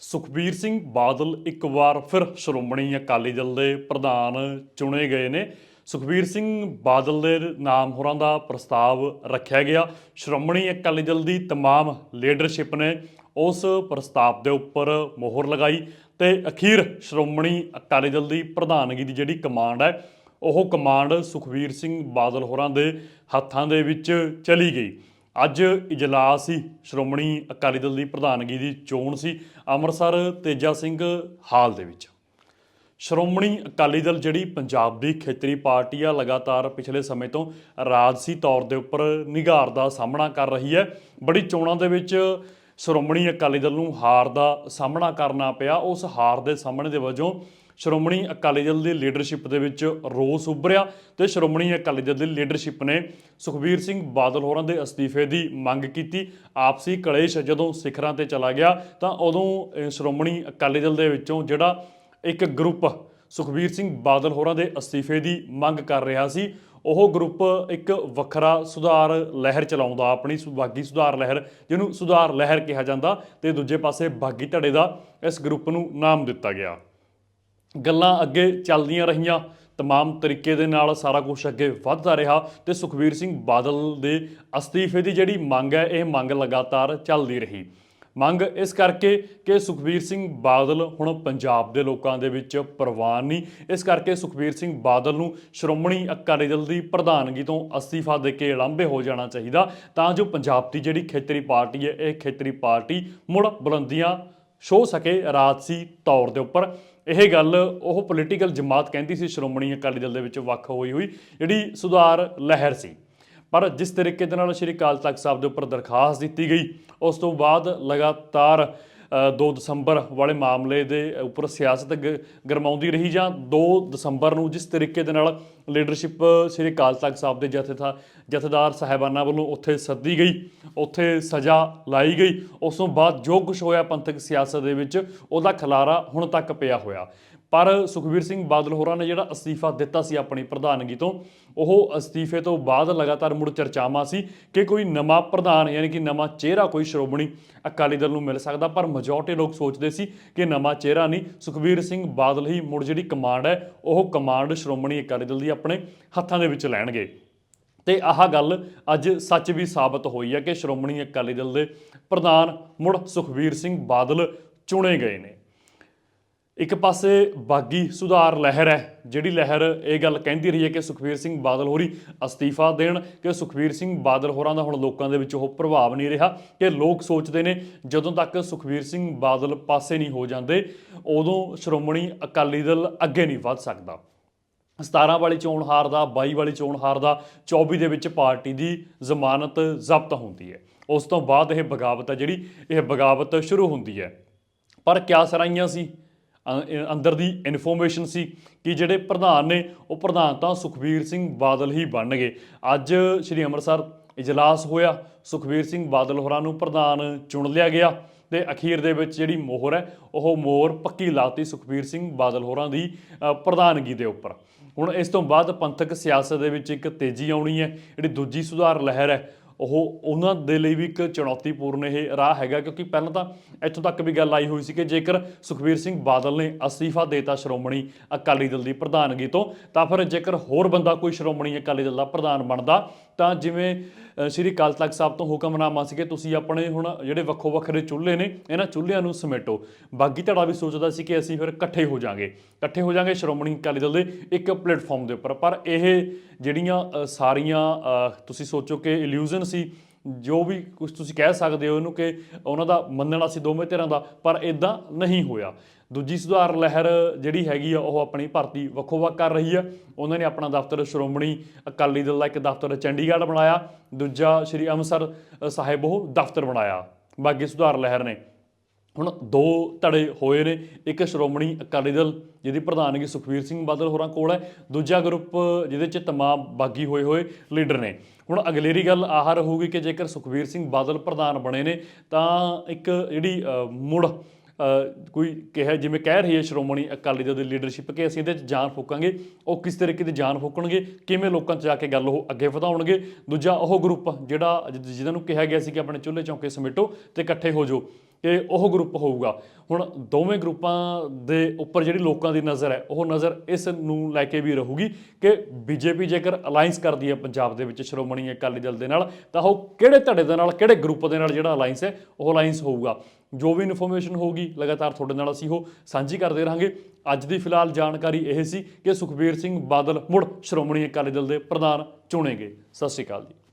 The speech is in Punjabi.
ਸੁਖਬੀਰ ਸਿੰਘ ਬਾਦਲ ਇੱਕ ਵਾਰ ਫਿਰ ਸ਼੍ਰੋਮਣੀ ਅਕਾਲੀ ਦਲ ਦੇ ਪ੍ਰਧਾਨ ਚੁਣੇ ਗਏ ਨੇ ਸੁਖਬੀਰ ਸਿੰਘ ਬਾਦਲ ਦੇ ਨਾਮ ਹੋਰਾਂ ਦਾ ਪ੍ਰਸਤਾਵ ਰੱਖਿਆ ਗਿਆ ਸ਼੍ਰੋਮਣੀ ਅਕਾਲੀ ਦਲ ਦੀ तमाम ਲੀਡਰਸ਼ਿਪ ਨੇ ਉਸ ਪ੍ਰਸਤਾਵ ਦੇ ਉੱਪਰ ਮੋਹਰ ਲਗਾਈ ਤੇ ਅਖੀਰ ਸ਼੍ਰੋਮਣੀ ਅਕਾਲੀ ਦਲ ਦੀ ਪ੍ਰਧਾਨਗੀ ਦੀ ਜਿਹੜੀ ਕਮਾਂਡ ਹੈ ਉਹ ਕਮਾਂਡ ਸੁਖਬੀਰ ਸਿੰਘ ਬਾਦਲ ਹੋਰਾਂ ਦੇ ਹੱਥਾਂ ਦੇ ਵਿੱਚ ਚਲੀ ਗਈ ਅੱਜ ਇਜਲਾਸ ਸੀ, ਸ਼੍ਰੋਮਣੀ ਅਕਾਲੀ ਦਲ ਦੀ ਪ੍ਰਧਾਨਗੀ ਦੀ ਚੋਣ ਸੀ, ਅੰਮ੍ਰਿਤਸਰ ਤੇਜਾ ਸਿੰਘ ਹਾਲ ਦੇ ਵਿੱਚ। ਸ਼੍ਰੋਮਣੀ ਅਕਾਲੀ ਦਲ ਜਿਹੜੀ ਪੰਜਾਬ ਦੀ ਖੇਤਰੀ ਪਾਰਟੀ ਆ, ਲਗਾਤਾਰ ਪਿਛਲੇ ਸਮੇਂ ਤੋਂ ਰਾਜਸੀ ਤੌਰ ਦੇ ਉੱਪਰ ਨਿਗਾਰ ਦਾ ਸਾਹਮਣਾ ਕਰ ਰਹੀ ਹੈ। ਬੜੀ ਚੋਣਾਂ ਦੇ ਵਿੱਚ ਸ਼੍ਰੋਮਣੀ ਅਕਾਲੀ ਦਲ ਨੂੰ ਹਾਰ ਦਾ ਸਾਹਮਣਾ ਕਰਨਾ ਪਿਆ। ਉਸ ਹਾਰ ਦੇ ਸਾਹਮਣੇ ਦੇ ਵਜੋਂ ਸ਼੍ਰੋਮਣੀ ਅਕਾਲੀ ਦਲ ਦੀ ਲੀਡਰਸ਼ਿਪ ਦੇ ਵਿੱਚ ਰੋਸ ਉੱਭਰਿਆ ਤੇ ਸ਼੍ਰੋਮਣੀ ਅਕਾਲੀ ਦਲ ਦੀ ਲੀਡਰਸ਼ਿਪ ਨੇ ਸੁਖਬੀਰ ਸਿੰਘ ਬਾਦਲ ਹੋਰਾਂ ਦੇ ਅਸਤੀਫੇ ਦੀ ਮੰਗ ਕੀਤੀ। ਆਪਸੀ ਕਲੇਸ਼ ਜਦੋਂ ਸਿਖਰਾਂ ਤੇ ਚਲਾ ਗਿਆ ਤਾਂ ਉਦੋਂ ਸ਼੍ਰੋਮਣੀ ਅਕਾਲੀ ਦਲ ਦੇ ਵਿੱਚੋਂ ਜਿਹੜਾ ਇੱਕ ਗਰੁੱਪ ਸੁਖਬੀਰ ਸਿੰਘ ਬਾਦਲ ਹੋਰਾਂ ਦੇ ਅਸਤੀਫੇ ਦੀ ਮੰਗ ਕਰ ਰਿਹਾ ਸੀ, ਉਹ ਗਰੁੱਪ ਇੱਕ ਵੱਖਰਾ ਸੁਧਾਰ ਲਹਿਰ ਚਲਾਉਂਦਾ, ਆਪਣੀ ਸੁ- ਬਾਗੀ ਸੁਧਾਰ ਲਹਿਰ, ਜਿਹਨੂੰ ਸੁਧਾਰ ਲਹਿਰ ਕਿਹਾ ਜਾਂਦਾ ਤੇ ਦੂਜੇ ਪਾਸੇ ਬਾਗੀ ਧੜੇ ਦਾ ਇਸ ਗਰੁੱਪ ਨੂੰ ਨਾਮ ਦਿੱਤਾ ਗਿਆ। ਗੱਲਾਂ ਅੱਗੇ ਚੱਲਦੀਆਂ ਰਹੀਆਂ। ਤਮਾਮ ਤਰੀਕੇ ਦੇ ਨਾਲ ਸਾਰਾ ਕੁਝ ਅੱਗੇ ਵੱਧਦਾ ਰਿਹਾ ਤੇ ਸੁਖਵੀਰ ਸਿੰਘ ਬਾਦਲ ਦੇ ਅਸਤੀਫੇ ਦੀ ਜਿਹੜੀ ਮੰਗ ਹੈ, ਇਹ ਮੰਗ ਲਗਾਤਾਰ ਚੱਲਦੀ ਰਹੀ। ਮੰਗ ਇਸ ਕਰਕੇ ਕਿ ਸੁਖਵੀਰ ਸਿੰਘ ਬਾਦਲ ਹੁਣ ਪੰਜਾਬ ਦੇ ਲੋਕਾਂ ਦੇ ਵਿੱਚ ਪ੍ਰਵਾਨ ਨਹੀਂ। ਇਸ ਕਰਕੇ ਸੁਖਵੀਰ ਸਿੰਘ ਬਾਦਲ ਨੂੰ ਸ਼੍ਰੋਮਣੀ ਅਕਾਲੀ ਦਲ ਦੀ ਪ੍ਰਧਾਨਗੀ ਤੋਂ ਅਸਤੀਫਾ ਦੇ ਕੇ ਲਾਂਭੇ ਹੋ ਜਾਣਾ ਚਾਹੀਦਾ। ਤਾਂ ਜੋ ਪੰਜਾਬ ਦੀ ਜਿਹੜੀ ਖੇਤਰੀ ਪਾਰਟੀ ਹੈ, ਇਹ ਖੇਤਰੀ ਪਾਰਟੀ ਮੁੜ ਬੁਲੰਦੀਆਂ ਸ਼ੋ ਸਕੇ, ਰਾਜਸੀ ਤੌਰ ਦੇ ਉੱਪਰ। ਇਹ ਗੱਲ ਉਹ ਪੋਲੀਟੀਕਲ ਜਮਾਤ ਕਹਿੰਦੀ ਸੀ, ਸ਼੍ਰੋਮਣੀ ਅਕਾਲੀ ਦਲ ਦੇ ਵਿੱਚ ਵੱਖ ਹੋਈ ਹੋਈ, ਜਿਹੜੀ ਸੁਧਾਰ ਲਹਿਰ ਸੀ। ਪਰ ਜਿਸ ਤਰੀਕੇ ਦੇ ਨਾਲ ਸ਼੍ਰੀ ਅਕਾਲ ਤਖਤ ਸਾਹਿਬ ਦੇ ਉੱਪਰ ਦਰਖਾਸਤ ਦਿੱਤੀ ਗਈ, ਉਸ ਤੋਂ ਬਾਅਦ ਲਗਾਤਾਰ 2 ਦਸੰਬਰ ਵਾਲੇ ਮਾਮਲੇ ਦੇ ਉੱਪਰ ਸਿਆਸਤ ਗ- ਗਰਮਾਉਂਦੀ ਰਹੀ ਜਾਂ 2 ਦਸੰਬਰ ਨੂੰ ਜਿਸ ਤਰੀਕੇ ਦੇ ਨਾਲ ਲੀਡਰਸ਼ਿਪ ਸ਼੍ਰੀ ਅਕਾਲ ਤਖਤ ਸਾਹਿਬ ਦੇ ਜਥੇਦਾਰ ਜਥੇਦਾਰ ਸਾਹਿਬਾਨਾਂ ਵੱਲੋਂ ਉੱਥੇ ਸੱਦੀ ਗਈ, ਉੱਥੇ ਸਜ਼ਾ ਲਾਈ ਗਈ, ਉਸ ਤੋਂ ਬਾਅਦ ਜੋ ਕੁਝ ਹੋਇਆ ਪੰਥਕ ਸਿਆਸਤ ਦੇ ਵਿੱਚ, ਉਹਦਾ ਖਲਾਰਾ ਹੁਣ ਤੱਕ ਪਿਆ ਹੋਇਆ। ਪਰ ਸੁਖਬੀਰ ਸਿੰਘ ਬਾਦਲ ਹੋਰਾਂ ਨੇ ਜਿਹੜਾ ਅਸਤੀਫਾ ਦਿੱਤਾ ਸੀ ਆਪਣੀ ਪ੍ਰਧਾਨਗੀ ਤੋਂ, ਉਹ ਅਸਤੀਫੇ ਤੋਂ ਬਾਅਦ ਲਗਾਤਾਰ ਮੁੜ ਚਰਚਾਵਾਂ ਸੀ ਕਿ ਕੋਈ ਨਵਾਂ ਪ੍ਰਧਾਨ ਯਾਨੀ ਕਿ ਨਵਾਂ ਚਿਹਰਾ ਕੋਈ ਸ਼੍ਰੋਮਣੀ ਅਕਾਲੀ ਦਲ ਨੂੰ ਮਿਲ ਸਕਦਾ, ਪਰ ਮੈਜੋਰਟੀ ਲੋਕ ਸੋਚਦੇ ਸੀ ਕਿ ਨਵਾਂ ਚਿਹਰਾ ਨਹੀਂ। ਸੁਖਬੀਰ ਸਿੰਘ ਬਾਦਲ ਹੀ ਮੁੜ ਜਿਹੜੀ ਕਮਾਂਡ ਹੈ, ਉਹ ਕਮਾਂਡ ਸ਼੍ਰੋਮਣੀ ਅਕਾਲੀ ਦਲ ਦੀ ਆਪਣੇ ਹੱਥਾਂ ਦੇ ਵਿੱਚ ਲੈਣਗੇ। ਤੇ ਆਹ ਗੱਲ ਅੱਜ ਸੱਚ ਵੀ ਸਾਬਤ ਹੋਈ ਹੈ ਕਿ ਸ਼੍ਰੋਮਣੀ ਅਕਾਲੀ ਦਲ ਦੇ ਪ੍ਰਧਾਨ ਮੁੜ ਸੁਖਬੀਰ ਸਿੰਘ ਬਾਦਲ ਚੁਣੇ ਗਏ ਨੇ। ਇੱਕ ਪਾਸੇ ਬਾਗੀ ਸੁਧਾਰ ਲਹਿਰ ਹੈ, ਜਿਹੜੀ ਲਹਿਰ ਇਹ ਗੱਲ ਕਹਿੰਦੀ ਰਹੀ ਹੈ ਕਿ ਸੁਖਬੀਰ ਸਿੰਘ ਬਾਦਲ ਹੋਰੀ ਅਸਤੀਫਾ ਦੇਣ, ਕਿ ਸੁਖਬੀਰ ਸਿੰਘ ਬਾਦਲ ਹੋਰਾਂ ਦਾ ਹੁਣ ਲੋਕਾਂ ਦੇ ਵਿੱਚ ਉਹ ਪ੍ਰਭਾਵ ਨਹੀਂ ਰਿਹਾ, ਕਿ ਲੋਕ ਸੋਚਦੇ ਨੇ ਜਦੋਂ ਤੱਕ ਸੁਖਬੀਰ ਸਿੰਘ ਬਾਦਲ ਪਾਸੇ ਨਹੀਂ ਹੋ ਜਾਂਦੇ, ਉਦੋਂ ਸ਼੍ਰੋਮਣੀ ਅਕਾਲੀ ਦਲ ਅੱਗੇ ਨਹੀਂ ਵੱਧ ਸਕਦਾ। 17 ਵਾਲੀ ਚੋਣ ਹਾਰਦਾ 22 ਵਾਲੀ ਚੋਣ ਹਾਰਦਾ 24 ਦੇ ਵਿੱਚ ਪਾਰਟੀ ਦੀ ਜ਼ਮਾਨਤ ਜ਼ਬਤ ਹੁੰਦੀ ਹੈ। ਉਸ ਤੋਂ ਬਾਅਦ ਇਹ ਬਗਾਵਤ ਹੈ ਜਿਹੜੀ, ਇਹ ਬਗਾਵਤ ਸ਼ੁਰੂ ਹੁੰਦੀ ਹੈ। ਪਰ ਕਿਆ ਸਰਾਈਆਂ ਸੀ? ਅੰਦਰ ਦੀ ਇਨਫੋਰਮੇਸ਼ਨ ਸੀ ਕਿ ਜਿਹੜੇ ਪ੍ਰਧਾਨ ਨੇ, ਉਹ ਪ੍ਰਧਾਨ ਤਾਂ ਸੁਖਬੀਰ ਸਿੰਘ ਬਾਦਲ ਹੀ ਬਣਨਗੇ। ਅੱਜ ਸ੍ਰੀ ਅੰਮ੍ਰਿਤਸਰ ਇਜਲਾਸ ਹੋਇਆ, ਸੁਖਬੀਰ ਸਿੰਘ ਬਾਦਲ ਹੋਰਾਂ ਨੂੰ ਪ੍ਰਧਾਨ ਚੁਣ ਲਿਆ ਗਿਆ ਤੇ ਅਖੀਰ ਦੇ ਵਿੱਚ ਜਿਹੜੀ ਮੋਹਰ ਹੈ, ਉਹ ਮੋਹਰ ਪੱਕੀ ਲਾਤੀ ਸੁਖਬੀਰ ਸਿੰਘ ਬਾਦਲ ਹੋਰਾਂ ਦੀ ਪ੍ਰਧਾਨਗੀ ਦੇ ਉੱਪਰ। ਹੁਣ ਇਸ ਤੋਂ ਬਾਅਦ ਪੰਥਕ ਸਿਆਸਤ ਦੇ ਵਿੱਚ ਇੱਕ ਤੇਜ਼ੀ ਆਉਣੀ ਹੈ, ਜਿਹੜੀ ਦੂਜੀ ਸੁਧਾਰ ਲਹਿਰ ਹੈ ਉਹ ਉਹਨਾਂ ਦੇ ਲਈ ਵੀ ਇੱਕ ਚੁਣੌਤੀਪੂਰਨ ਇਹ ਰਾਹ ਹੈਗਾ, ਕਿਉਂਕਿ ਪਹਿਲਾਂ ਤਾਂ ਇੱਥੋਂ ਤੱਕ ਵੀ ਗੱਲ ਆਈ ਹੋਈ ਸੀ ਕਿ ਜੇਕਰ ਸੁਖਬੀਰ ਸਿੰਘ ਬਾਦਲ ਨੇ ਅਸਤੀਫਾ ਦੇਤਾ ਸ਼੍ਰੋਮਣੀ ਅਕਾਲੀ ਦਲ ਦੀ ਪ੍ਰਧਾਨਗੀ ਤੋਂ, ਤਾਂ ਫਿਰ ਜੇਕਰ ਹੋਰ ਬੰਦਾ ਕੋਈ ਸ਼੍ਰੋਮਣੀ ਅਕਾਲੀ ਦਲ ਦਾ ਪ੍ਰਧਾਨ ਬਣਦਾ, ਤਾਂ ਜਿਵੇਂ ਸ਼੍ਰੀ ਅਕਾਲ ਤਖਤ ਸਾਹਿਬ ਤੋਂ ਹੁਕਮਨਾਮਾ ਸੀ ਕਿ ਤੁਸੀਂ ਆਪਣੇ ਹੁਣ ਜਿਹੜੇ ਵੱਖੋ ਵੱਖਰੇ ਚੁੱਲ੍ਹੇ ਨੇ, ਇਹਨਾਂ ਚੁੱਲ੍ਹਿਆਂ ਨੂੰ ਸਮੇਟੋ। ਬਾਗੀ ਧੜਾ ਵੀ ਸੋਚਦਾ ਸੀ ਕਿ ਅਸੀਂ ਫਿਰ ਇਕੱਠੇ ਹੋ ਜਾਾਂਗੇ। ਇਕੱਠੇ ਹੋ ਜਾਾਂਗੇ ਸ਼੍ਰੋਮਣੀ ਅਕਾਲੀ ਦਲ ਦੇ ਇੱਕ ਪਲੇਟਫਾਰਮ ਦੇ ਉੱਪਰ। ਪਰ ਇਹ ਜਿਹੜੀਆਂ ਸਾਰੀਆਂ ਤੁਸੀਂ ਸੋਚੋ ਕਿ ਇਲੂਜ਼ਨ ਸੀ ਜੋ ਵੀ ਕੁਝ ਤੁਸੀਂ ਕਹਿ ਸਕਦੇ ਹੋ ਇਹਨੂੰ ਕਿ ਉਹਨਾਂ ਦਾ ਮੰਨਣਾ ਸੀ, ਦੋਵੇਂ ਧਿਰਾਂ ਦਾ, ਪਰ ਇਦਾਂ ਨਹੀਂ ਹੋਇਆ। ਦੂਜੀ ਸੁਧਾਰ ਲਹਿਰ ਜਿਹੜੀ ਹੈਗੀ ਆ, ਉਹ ਆਪਣੀ ਭਰਤੀ ਵੱਖੋ ਵੱਖ ਕਰ ਰਹੀ ਆ। ਉਹਨਾਂ ਨੇ ਆਪਣਾ ਦਫ਼ਤਰ ਸ਼੍ਰੋਮਣੀ ਅਕਾਲੀ ਦਲ ਦਾ ਇੱਕ ਦਫ਼ਤਰ ਚੰਡੀਗੜ੍ਹ ਬਣਾਇਆ। ਦੂਜਾ ਸ਼੍ਰੀ ਅੰਮ੍ਰਿਤਸਰ ਸਾਹਿਬ ਉਹ ਦਫ਼ਤਰ ਬਣਾਇਆ। ਬਾਗੀ ਸੁਧਾਰ ਲਹਿਰ ਨੇ ਹੁਣ ਦੋ ਧੜੇ ਹੋਏ ਨੇ, ਇੱਕ ਸ਼੍ਰੋਮਣੀ ਅਕਾਲੀ ਦਲ, ਜਿਹਦੀ ਪ੍ਰਧਾਨਗੀ ਸੁਖਬੀਰ ਸਿੰਘ ਬਾਦਲ ਹੋਰਾਂ ਕੋਲ ਹੈ, ਦੂਜਾ ਗਰੁੱਪ ਜਿਹਦੇ ਚ ਤਮਾਮ ਬਾਗੀ ਹੋਏ ਹੋਏ ਲੀਡਰ ਨੇ। ਹੁਣ ਅਗਲੇਰੀ ਗੱਲ ਆਹ ਰਹੂਗੀ ਕਿ ਜੇਕਰ ਸੁਖਬੀਰ ਸਿੰਘ ਬਾਦਲ ਪ੍ਰਧਾਨ ਬਣੇ ਨੇ, ਤਾਂ ਇੱਕ ਜਿਹੜੀ ਮੁੜ ਕੋਈ ਕਿਹਾ, ਜਿਵੇਂ ਕਹਿ ਰਹੀ ਹੈ ਸ਼੍ਰੋਮਣੀ ਅਕਾਲੀ ਦਲ ਦੀ ਲੀਡਰਸ਼ਿਪ ਕਿ ਅਸੀਂ ਇਹਦੇ 'ਚ ਜਾਨ ਫੂਕਾਂਗੇ, ਉਹ ਕਿਸ ਤਰੀਕੇ ਦੀ ਜਾਨ ਫੂਕਣਗੇ, ਕਿਵੇਂ ਲੋਕਾਂ 'ਚ ਜਾ ਕੇ ਗੱਲ ਉਹ ਅੱਗੇ ਵਧਾਉਣਗੇ। ਦੂਜਾ ਉਹ ਗਰੁੱਪ ਜਿਹੜਾ ਜਿਹਨਾਂ ਨੂੰ ਕਿਹਾ ਗਿਆ ਸੀ ਕਿ ਆਪਣੇ ਚੁੱਲ੍ਹੇ ਚੌਂਕੇ ਸਮੇਟੋ ਤੇ ਇਕੱਠੇ ਹੋ ਜਾਓ। ਕਿ ਉਹ ਗਰੁੱਪ ਹੋਊਗਾ। ਹੁਣ ਦੋਵੇਂ ਗਰੁੱਪਾਂ ਦੇ ਉੱਪਰ ਜਿਹੜੀ ਲੋਕਾਂ ਦੀ ਨਜ਼ਰ ਹੈ, ਉਹ ਨਜ਼ਰ ਇਸ ਨੂੰ ਲੈ ਕੇ ਵੀ ਰਹੂਗੀ ਕਿ ਬੀਜੇਪੀ ਜੇਕਰ ਅਲਾਈਅੰਸ ਕਰਦੀ ਹੈ ਪੰਜਾਬ ਦੇ ਵਿੱਚ, ਸ਼੍ਰੋਮਣੀ ਅਕਾਲੀ ਦਲ ਦੇ ਨਾਲ, ਤਾਂ ਉਹ ਕਿਹੜੇ ਧੜੇ ਦੇ ਨਾਲ, ਕਿਹੜੇ ਗਰੁੱਪ ਦੇ ਨਾਲ ਜਿਹੜਾ ਅਲਾਈਅੰਸ ਹੈ, ਉਹ ਅਲਾਈਅੰਸ ਹੋਊਗਾ। ਜੋ ਵੀ ਇਨਫੋਰਮੇਸ਼ਨ ਹੋਊਗੀ, ਲਗਾਤਾਰ ਤੁਹਾਡੇ ਨਾਲ ਅਸੀਂ ਉਹ ਸਾਂਝੀ ਕਰਦੇ ਰਹਾਂਗੇ। ਅੱਜ ਦੀ ਫਿਲਹਾਲ ਜਾਣਕਾਰੀ ਇਹ ਸੀ ਕਿ ਸੁਖਬੀਰ ਸਿੰਘ ਬਾਦਲ ਮੁੜ ਸ਼੍ਰੋਮਣੀ ਅਕਾਲੀ ਦਲ ਦੇ ਪ੍ਰਧਾਨ ਚੁਣੇ ਗਏ। ਸਤਿ ਸ਼੍ਰੀ ਅਕਾਲ ਜੀ।